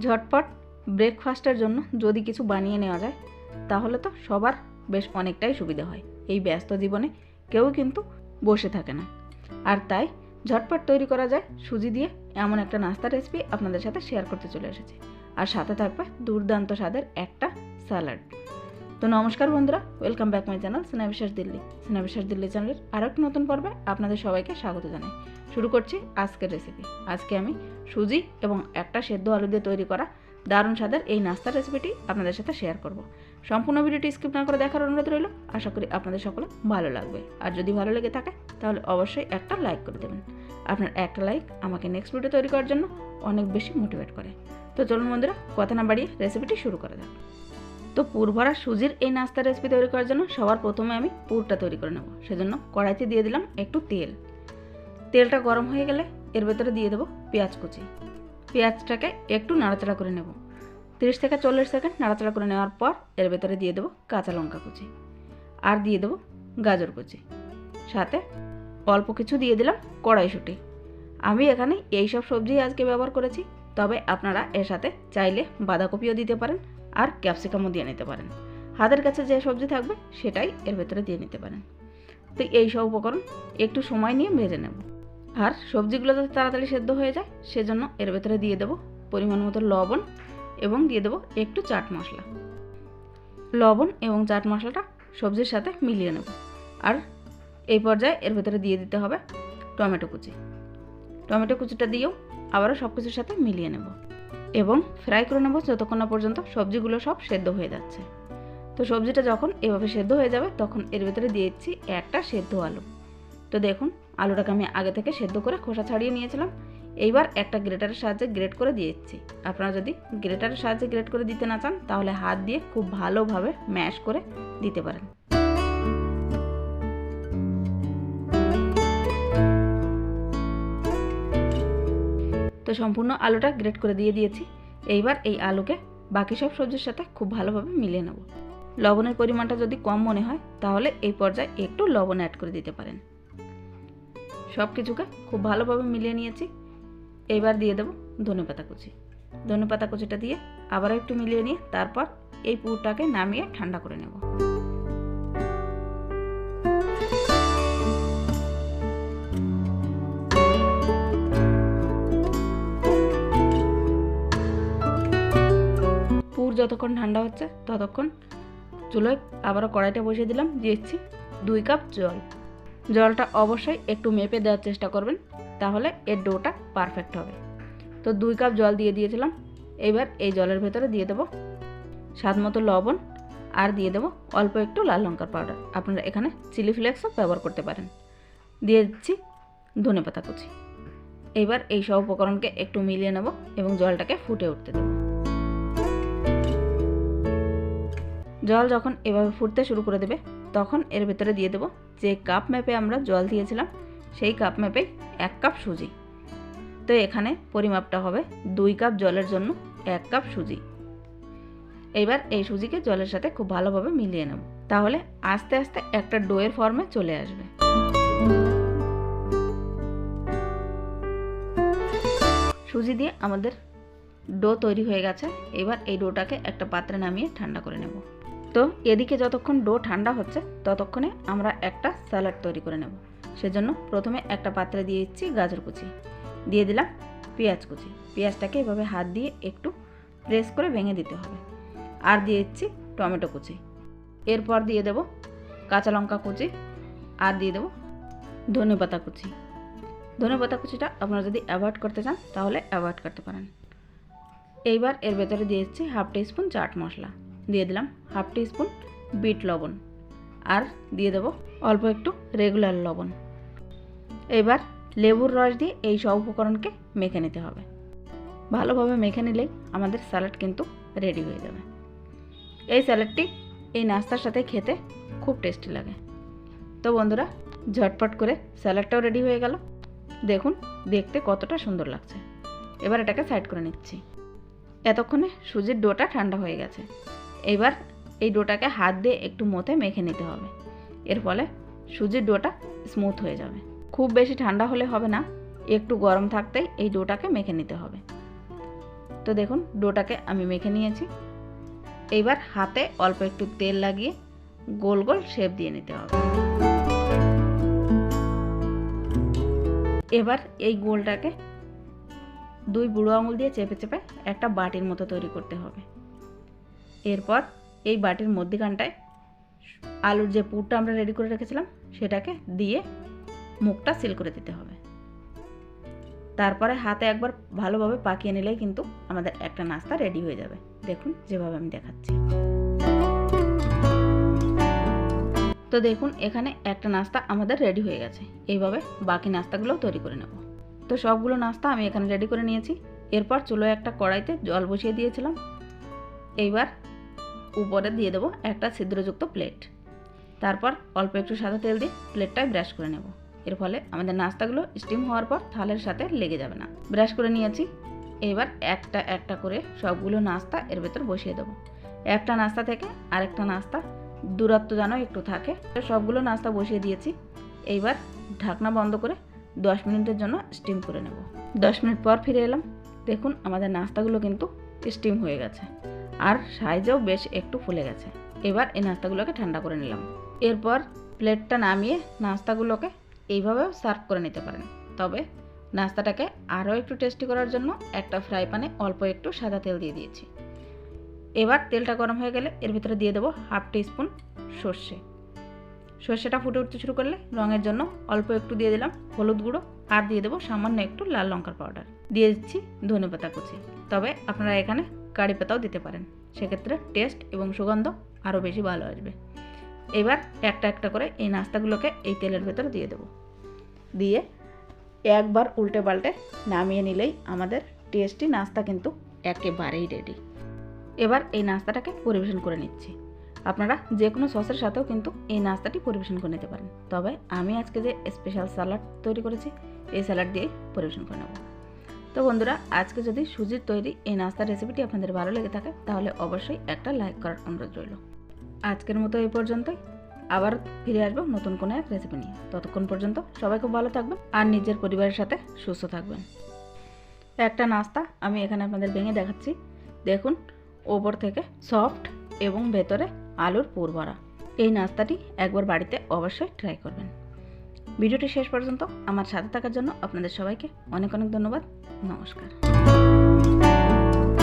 ঝটপট ব্রেকফাস্টের জন্য যদি কিছু বানিয়ে নেওয়া যায়, তাহলে তো সবার বেশ অনেকটাই সুবিধা হয়। এই ব্যস্ত জীবনে কেউ কিন্তু বসে থাকে না। আর তাই ঝটপট তৈরি করা যায় সুজি দিয়ে এমন একটা নাস্তা রেসিপি আপনাদের সাথে শেয়ার করতে চলে এসেছি। আর সাথে থাকবে দুর্দান্ত স্বাদের একটা স্যালাড তো নমস্কার বন্ধুরা welcome back my channel Sneha Biswas Delhi Sneha Biswas Delhi চ্যানেলের আরও একটি নতুন পর্বে আপনাদের সবাইকে স্বাগত জানাই। শুরু করছি আজকের রেসিপি আজকে আমি সুজি এবং একটা সেদ্ধ আলু দিয়ে তৈরি করা দারুণ স্বাদের এই নাস্তার রেসিপিটি আপনাদের সাথে শেয়ার করব। সম্পূর্ণ ভিডিওটি স্কিপ না করে দেখার অনুরোধ রইল, আশা করি আপনাদের সকলে ভালো লাগবে। আর যদি ভালো লেগে থাকে, তাহলে অবশ্যই একটা লাইক করে দেবেন। আপনার একটা লাইক আমাকে নেক্সট ভিডিও তৈরি করার জন্য অনেক বেশি মোটিভেট করে। তো চলুন বন্ধুরা, কথা না বাড়িয়ে রেসিপিটি শুরু করা যাক। তো পুর ভরা সুজির এই নাস্তার রেসিপি তৈরি করার জন্য সবার প্রথমে আমি পুরটা তৈরি করে নেব। সেজন্য কড়াইতে দিয়ে দিলাম একটু তেল। তেলটা গরম হয়ে গেলে এর ভেতরে দিয়ে দেবো পেঁয়াজ কুচি। পেঁয়াজটাকে একটু নাড়াচাড়া করে নেব। তিরিশ থেকে চল্লিশ সেকেন্ড নাড়াচাড়া করে নেওয়ার পর এর ভেতরে দিয়ে দেবো কাঁচা লঙ্কা কুচি। আর দিয়ে দেবো গাজর কুচি। সাথে অল্প কিছু দিয়ে দিলাম কড়াইশুঁটি। আমি এখানে এই সব সবজি আজকে ব্যবহার করেছি, তবে আপনারা এর সাথে চাইলে বাঁধাকপিও দিতে পারেন আর ক্যাপসিকামও দিয়ে নিতে পারেন। হাতের কাছে যে সবজি থাকবে সেটাই এর ভেতরে দিয়ে নিতে পারেন। তো এই সব উপকরণ একটু সময় নিয়ে ভেজে নেব। আর সবজিগুলো যাতে তাড়াতাড়ি সেদ্ধ হয়ে যায়, সেজন্য এর ভেতরে দিয়ে দেবো পরিমাণ মতো লবণ এবং দিয়ে দেবো একটু চাট মশলা। লবণ এবং চাট মশলাটা সবজির সাথে মিলিয়ে নেব। আর এই পর্যায়ে এর ভেতরে দিয়ে দিতে হবে টমেটো কুচি। টমেটো কুচিটা দিয়েও আবারও সব কিছুর সাথে মিলিয়ে নেব। এবং ফ্রাই করে নেব যতক্ষণ না পর্যন্ত সবজিগুলো সব সেদ্ধ হয়ে যাচ্ছে। তো সবজিটা যখন এভাবে সেদ্ধ হয়ে যাবে, তখন এর ভেতরে দিয়ে দিচ্ছি একটা সেদ্ধ আলু। তো দেখুন, আলুটাকে আমি আগে থেকে সেদ্ধ করে খোসা ছাড়িয়ে নিয়েছিলাম। এইবার একটা গ্রেটারের সাহায্যে গ্রেট করে দিয়েছি আপনারা যদি গ্রেটারের সাহায্যে গ্রেট করে দিতে না চান, তাহলে হাত দিয়ে খুব ভালোভাবে ম্যাশ করে দিতে পারেন। তো সম্পূর্ণ আলুটা গ্রেট করে দিয়ে দিয়েছি। এইবার এই আলুকে বাকি সব সবজির সাথে খুব ভালোভাবে মিলিয়ে নেব। লবণের পরিমাণটা যদি কম মনে হয়, তাহলে এই পর্যায়ে একটু লবণ অ্যাড করে দিতে পারেন। সব কিছুকে খুব ভালোভাবে মিলিয়ে নিয়েছি। এইবার দিয়ে দেবো ধনেপাতা কুচি। ধনেপাতা কুচিটা দিয়ে আবারও একটু মিলিয়ে নিয়ে তারপর এই পুরটাকে নামিয়ে ঠান্ডা করে নেব। যতক্ষণ ঠান্ডা হচ্ছে, ততক্ষণ চুলোয় আবারও কড়াইটা বসিয়ে দিলাম দিয়েছি দুই কাপ জল। জলটা অবশ্যই একটু মেপে দেওয়ার চেষ্টা করবেন, তাহলে এর ডোটা পারফেক্ট হবে। তো দুই কাপ জল দিয়ে দিয়েছিলাম, এবার এই জলের ভেতরে দিয়ে দেবো স্বাদ মতো লবণ, আর দিয়ে দেবো অল্প একটু লাল লঙ্কার পাউডার। আপনারা এখানে চিলি ফ্লেক্সও ব্যবহার করতে পারেন। দিয়ে দিচ্ছি ধনে পাতা কুচি। এইবার এই সব উপকরণকে একটু মিলিয়ে নেব এবং জলটাকে ফুটে উঠতে দেবো। জল যখন এভাবে ফুটতে শুরু করে দেবে, তখন এর ভেতরে দিয়ে দেবো যে কাপ ম্যাপে আমরা জল দিয়েছিলাম, সেই কাপ ম্যাপে এক কাপ সুজি। তো এখানে পরিমাপটা হবে দুই কাপ জলের জন্য এক কাপ সুজি। এবার এই সুজিকে জলের সাথে খুব ভালোভাবে মিলিয়ে নেব। তাহলে আস্তে আস্তে একটা ডোয়ের ফর্মে চলে আসবে। সুজি দিয়ে আমাদের ডো তৈরি হয়ে গেছে। এবার এই ডোটাকে একটা পাত্রে নামিয়ে ঠান্ডা করে নেব। তো এদিকে যতক্ষণ ডো ঠান্ডা হচ্ছে, ততক্ষণে আমরা একটা স্যালাড তৈরি করে নেব। সেজন্য প্রথমে একটা পাত্রে দিয়ে দিচ্ছি গাজর কুচি। দিয়ে দিলাম পেঁয়াজ কুচি। পেঁয়াজটাকে এভাবে হাত দিয়ে একটু প্রেস করে ভেঙে দিতে হবে। আর দিয়ে দিচ্ছি টমেটো কুচি। এরপর দিয়ে দেব কাঁচা লঙ্কা কুচি আর দিয়ে দেবো ধনে পাতা কুচি। ধনে পাতা কুচিটা আপনারা যদি অ্যাভয়েড করতে চান, তাহলে অ্যাভয়েড করতে পারেন। এইবার এর ভেতরে দিয়ে দিচ্ছি half teaspoon chaat masala. দিয়ে দিলাম হাফ টি স্পুন বিট লবণ। আর দিয়ে দেবো অল্প একটু রেগুলার লবণ। এবার লেবুর রস দিয়ে এই সব উপকরণকে মেখে নিতে হবে। ভালোভাবে মেখে নিলেই আমাদের স্যালাড কিন্তু রেডি হয়ে যাবে। এই স্যালাডটি এই নাস্তার সাথে খেতে খুব টেস্টি লাগে। তো বন্ধুরা, ঝটপট করে স্যালাডটাও রেডি হয়ে গেল। দেখুন, দেখতে কতটা সুন্দর লাগছে। এবার এটাকে সাইড করে নিচ্ছি। এতক্ষণে সুজির ডোটা ঠান্ডা হয়ে গেছে। এবার এই ডোটাকে হাত দিয়ে একটু মতে মেখে নিতে হবে। এর ফলে সুজির ডোটা স্মুথ হয়ে যাবে। খুব বেশি ঠান্ডা হলে হবে না, একটু গরম থাকতেই এই ডোটাকে মেখে নিতে হবে। তো দেখুন, ডোটাকে আমি মেখে নিয়েছি। এইবার হাতে অল্প একটু তেল লাগিয়ে গোল গোল শেপ দিয়ে নিতে হবে। এবার এই গোলটাকে দুই বুড়ো আঙুল দিয়ে চেপে চেপে একটা বাটির মতো তৈরি করতে হবে। এরপর এই বাটির মধ্যিখানটায় আলুর যে পুরটা আমরা রেডি করে রেখেছিলাম, সেটাকে দিয়ে মুখটা সিল করে দিতে হবে। তারপরে হাতে একবার ভালোভাবে পাকিয়ে নিলেই কিন্তু আমাদের একটা নাস্তা রেডি হয়ে যাবে। দেখুন, যেভাবে আমি দেখাচ্ছি। তো দেখুন, এখানে একটা নাস্তা আমাদের রেডি হয়ে গেছে। এইভাবে বাকি নাস্তাগুলোও তৈরি করে নেব। তো সবগুলো নাস্তা আমি এখানে রেডি করে নিয়েছি। এরপর চুলো একটা কড়াইতে জল বসিয়ে দিয়েছিলাম। এইবার উপরে দিয়ে দেবো একটা ছিদ্রযুক্ত প্লেট তারপর অল্প একটু সাদা তেল দিয়ে প্লেটটায় ব্রাশ করে নেব। এর ফলে আমাদের নাস্তাগুলো স্টিম হওয়ার পর থালের সাথে লেগে যাবে না। ব্রাশ করে নিয়েছি। এবার একটা একটা করে সবগুলো নাস্তা এর ভেতর বসিয়ে দেবো। একটা নাস্তা থেকে আরেকটা নাস্তা দূরত্ব যেন একটু থাকে। সবগুলো নাস্তা বসিয়ে দিয়েছি। এইবার ঢাকনা বন্ধ করে দশ মিনিটের জন্য স্টিম করে নেব। দশ মিনিট পর ফিরে এলাম। দেখুন, আমাদের নাস্তাগুলো কিন্তু স্টিম হয়ে গেছে। আর সাইজেও বেশ একটু ফুলে গেছে। এবার এই নাস্তাগুলোকে ঠান্ডা করে নিলাম। এরপর প্লেটটা নামিয়ে নাস্তাগুলোকে এইভাবেও সার্ভ করে নিতে পারেন। তবে নাস্তাটাকে আরও একটু টেস্টি করার জন্য একটা ফ্রাই প্যানে অল্প একটু সাদা তেল দিয়ে দিয়েছি। এবার তেলটা গরম হয়ে গেলে এর ভিতরে দিয়ে দেবো হাফ স্পুন সর্ষে। সর্ষেটা ফুটে উঠতে শুরু করলে রঙের জন্য অল্প একটু দিয়ে দিলাম হলুদ গুঁড়ো আর দিয়ে দেবো সামান্য একটু লাল লঙ্কার পাউডার। দিয়ে দিচ্ছি ধনে পাতা কুচি। তবে আপনারা এখানে কারি পাতাও দিতে পারেন। সেক্ষেত্রে টেস্ট এবং সুগন্ধ আরও বেশি ভালো আসবে। এবার একটা একটা করে এই নাস্তাগুলোকে এই তেলের ভেতরে দিয়ে দেবো। দিয়ে একবার উল্টে পাল্টে নামিয়ে নিলেই আমাদের টেস্টি নাস্তা কিন্তু একেবারেই রেডি এবার এই নাস্তাটাকে পরিবেশন করে নিচ্ছি। আপনারা যে কোনো সসের সাথেও কিন্তু এই নাস্তাটি পরিবেশন করে নিতে পারেন। তবে আমি আজকে যে স্পেশাল স্যালাড তৈরি করেছি, এই স্যালাড দিয়েই পরিবেশন করে নেব। তো বন্ধুরা, আজকে যদি সুজির তৈরি এই নাস্তার রেসিপিটি আপনাদের ভালো লেগে থাকে, তাহলে অবশ্যই একটা লাইক করার অনুরোধ রইল। আজকের মতো এই পর্যন্তই। আবার ফিরে আসব নতুন কোনো এক রেসিপি নিয়ে। ততক্ষণ পর্যন্ত সবাই খুব ভালো থাকবেন আর নিজের পরিবারের সাথে সুস্থ থাকবেন। একটা নাস্তা আমি এখানে আপনাদের ভেঙে দেখাচ্ছি। দেখুন, ওপর থেকে সফট এবং ভেতরে আলুর পুর ভরা এই নাস্তাটি একবার বাড়িতে অবশ্যই ট্রাই করবেন। ভিডিওটি শেষ পর্যন্ত আমার সাথে থাকার জন্য আপনাদের সবাইকে অনেক অনেক ধন্যবাদ। নমস্কার।